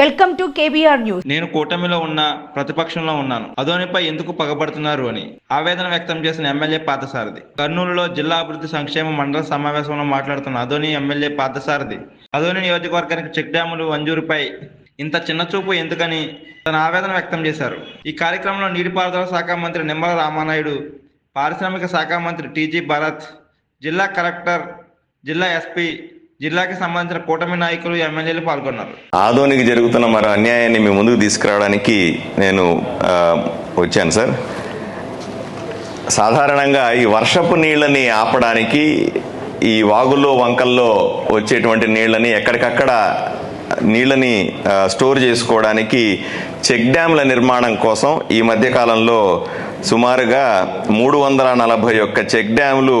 Welcome to KBR news నేను కూటమిలో ఉన్న ప్రతిపక్షంలో ఉన్నాను. అదోనిపై ఎందుకు పగబడుతున్నారు అని ఆవేదన వ్యక్తం చేసిన ఎమ్మెల్యే పాతసారథి. కర్నూలులో జిల్లా అభివృద్ధి సంక్షేమ మండల సమావేశంలో మాట్లాడుతున్న అదోని ఎమ్మెల్యే పాతసారథి అదోని నియోజకవర్గానికి చెక్ డ్యాములు మంజూరుపై ఇంత చిన్న చూపు ఎందుకని తన ఆవేదన వ్యక్తం చేశారు. ఈ కార్యక్రమంలో నీటిపారుదల శాఖ మంత్రి నిమ్మల రామానాయుడు పారిశ్రామిక శాఖ మంత్రి టీజీ భరత్ జిల్లా కలెక్టర్ జిల్లా ఎస్పీ జిల్లాకి సంబంధించిన కూటమి నాయకులు ఎమ్మెల్యేలు పాల్గొన్నారు. ఆదోనికి జరుగుతున్న మరో అన్యాయాన్ని మీ ముందుకు తీసుకురావడానికి నేను వచ్చాను సార్. సాధారణంగా ఈ వర్షపు నీళ్ళని ఆపడానికి ఈ వాగుల్లో వంకల్లో వచ్చేటువంటి నీళ్ళని ఎక్కడికక్కడ నీళ్ళని స్టోర్ చేసుకోవడానికి చెక్ డ్యాంల నిర్మాణం కోసం ఈ మధ్యకాలంలో సుమారుగా మూడు వందల నలభై ఒక్క చెక్ డ్యాంలు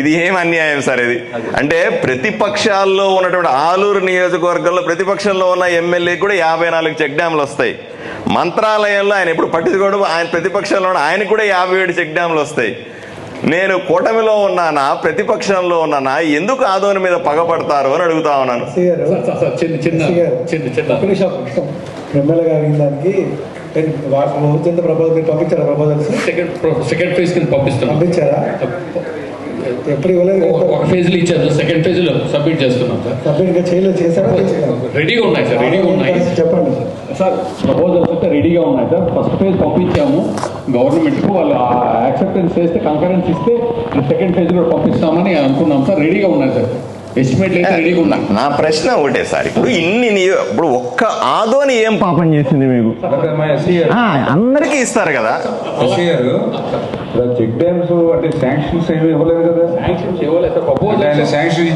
ఇది ఏం అన్యాయం సార్ ఇది? అంటే ప్రతిపక్షాల్లో ఉన్నటువంటి ఆలూరు నియోజకవర్గంలో ప్రతిపక్షంలో ఉన్న ఎమ్మెల్యే కూడా యాభై నాలుగు చెక్ డ్యాంలు వస్తాయి. మంత్రాలయంలో ఆయన ఎప్పుడు పట్టించుకోవడం ఆయన ప్రతిపక్షంలో ఉన్న ఆయనకు కూడా యాభై ఏడు చెక్ డ్యాంలు వస్తాయి. నేను కూటమిలో ఉన్నానా ప్రతిపక్షంలో ఉన్నానా ఎందుకు ఆదోని మీద పగపడతారు అని అడుగుతా ఉన్నాను. ఎమ్మెల్యే గారు దానికి మీరు పంపించారా ప్రపోజల్స్ సెకండ్ సెకండ్ ఫేజ్ కింద పంపించారా? ఎప్పుడు ఇవ్వలేదు. ఒక- ఒక ఫేజ్లో ఇచ్చారు సెకండ్ ఫేజ్లో సబ్మిట్ చేస్తున్నాం సార్. సబ్మిట్ చేయలేదు. చేశారా? రెడీగా ఉన్నాయి సార్. రెడీగా ఉన్నాయి. చెప్పండి సార్. ప్రపోజల్స్ అయితే రెడీగా ఉన్నాయి సార్. First phase పంపించాము. గవర్నమెంట్కు వాళ్ళు యాక్సెప్టెన్స్ చేస్తే కంకరెన్స్ ఇస్తే సెకండ్ ఫేజ్ కూడా పంపిస్తామని అనుకున్నాం సార్. రెడీగా ఉన్నాయి సార్. నా ప్రశ్న ఒకటే సార్. ఇప్పుడు ఇన్ని ఇప్పుడు ఒక్క ఆదోని ఏం పాపం చేసింది మీకు? ఆ, అందరికీ ఇస్తారు కదా. చెక్ డ్యామ్స్ అంటే శాంక్షన్స్ ఏమి ఇవ్వలేదు కదా. Sanctions proposal sanction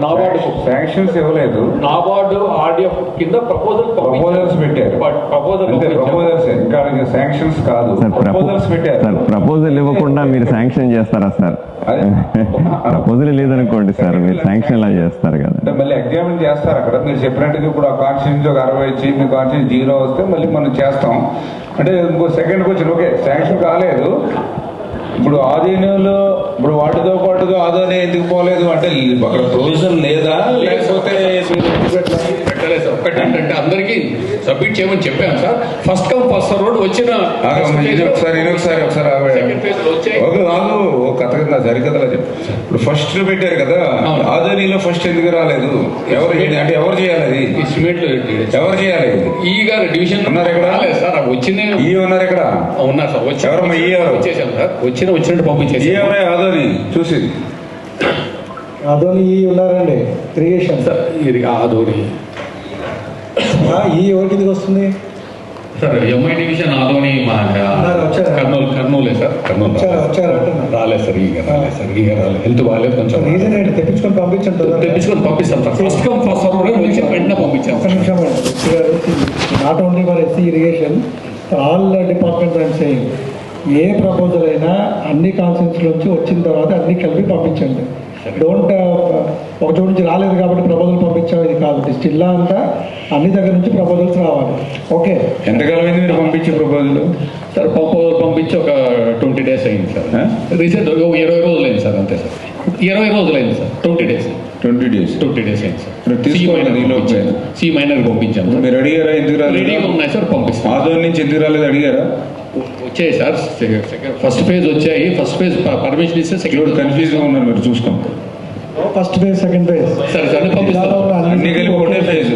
NABARD sanctions ఇవ్వలేదు. నాబార్డు ఆర్డీఎఫ్ కింద ప్రపోజల్ ప్రపోజల్స్ పెట్టారు. Proposal sir. ప్రపోజల్స్ పెట్టారు. సార్ ప్రపోజల్ ఇవ్వకుండా మీరు శాంక్షన్ చేస్తారా సార్. ప్రపోజల్ లేదనుకోండి సార్ మీరు శాంక్షన్ ఎలా చేస్తారు కదా. అంటే మళ్ళీ ఎగ్జామిన్ చేస్తారు అక్కడ. మీరు చెప్పినట్టుగా ఇప్పుడు ఆ కాన్స్టిట్యూన్స్ ఒక అరవై వచ్చి మీ కాన్స్టిట్యూన్స్ జీరో వస్తే మళ్ళీ మనం చేస్తాం. అంటే ఇంకో సెకండ్ క్వశ్చన్ ఓకే శాంక్షన్ కాలేదు. ఇప్పుడు ఆధీనంలో ఇప్పుడు వాటితో పాటుగా ఆదాయం ఎందుకు పోలేదు అంటే అక్కడ ప్రొవిజన్ లేదా? లేకపోతే పెట్టలేదు సార్. ఒకటి ఏంటంటే అందరికీ సబ్మిట్ చేయమని చెప్పాను sir. First come first serve వచ్చిన ఒకసారి ఒకసారి ఒకసారి ఒక నాలుగు కథ కింద సరికథలా చెప్పు. ఇప్పుడు ఫస్ట్ పెట్టారు కదా అవును. ఆదోనిలో ఫస్ట్ ఎందుకు రాలేదు? ఎవరు అంటే ఎవరు చేయాలి అది? ఎవరు చేయాలి ఇది? ఈ గారు డివిజన్ ఉన్నారు ఇక్కడ? రాలేదు సార్. వచ్చిన ఈ ఉన్నారు ఇక్కడ? ఉన్నారు సార్. వచ్చి ఎవరమ్మా ఈ ఎవరు? వచ్చేసాను సార్. వచ్చిన వచ్చినట్టు ఈ పంపించేసి ఎవరే? ఆదోని చూసి. అదోని ఈ ఉన్నారండి. క్రియేషన్. సార్ ఇది ఆదోని ఈ ఎవరి కిందకి వస్తుంది? Sir MI division Adoni? Kurnool కర్నూలే sir Kurnool. రాలేదు. సార్ ఈగ రాలేదు సార్ ఈగ రాలేదు. హెల్త్ బాగాలేదు కొంచెం. రీజన్ ఏంటి? తెప్పించుకొని పంపించండి. తెప్పించుకొని పంపిస్తాం sir. First come first serve వచ్చి వెంటనే పంపించాం. Not only for SC irrigation all departments and same a proposal అయినా అన్ని కాన్సెన్స్ నుంచి వచ్చిన తర్వాత అన్ని కలిపి పంపించండి. డోంట్ ఒక చోటు నుంచి రాలేదు కాబట్టి ప్రపోజల్ పంపించాం ఇది కాదు. జిల్లా అంతా అన్ని దగ్గర నుంచి ప్రపోజల్స్ రావాలి. ఓకే ఎంతకాలం అయింది మీరు పంపించే ప్రపోజల్ సార్ ప్రపోజల్ పంపించి ఒక ట్వంటీ డేస్ అయింది సార్ రీసెంట్ ఇరవై రోజులు అయింది సార్ అంతే సార్ ఇరవై రోజులు అయింది sir twenty days twenty days twenty days అయింది సార్. సి మైనర్ పంపించాం సార్ మీరు అడిగారా ఎందుకు రెడీగా రాలేదు ఉన్నాయి సార్ పంపిస్తాం ఆదోని నుంచి ఎందుకు రాలేదు అడిగారా? వచ్చాయి సార్ ఫస్ట్ పేజ్ వచ్చాయి. ఫస్ట్ పేజ్ పర్మిషన్ ఇస్తే సెకండ్ కన్ఫ్యూజ్గా ఉన్నారు మీరు చూసుకోండి. ఫస్ట్ ఫేజ్ సెకండ్ ఫేజ్ సరే సరే పంపిస్తాం. అన్ని కలిపి ఒకటే ఫేజ్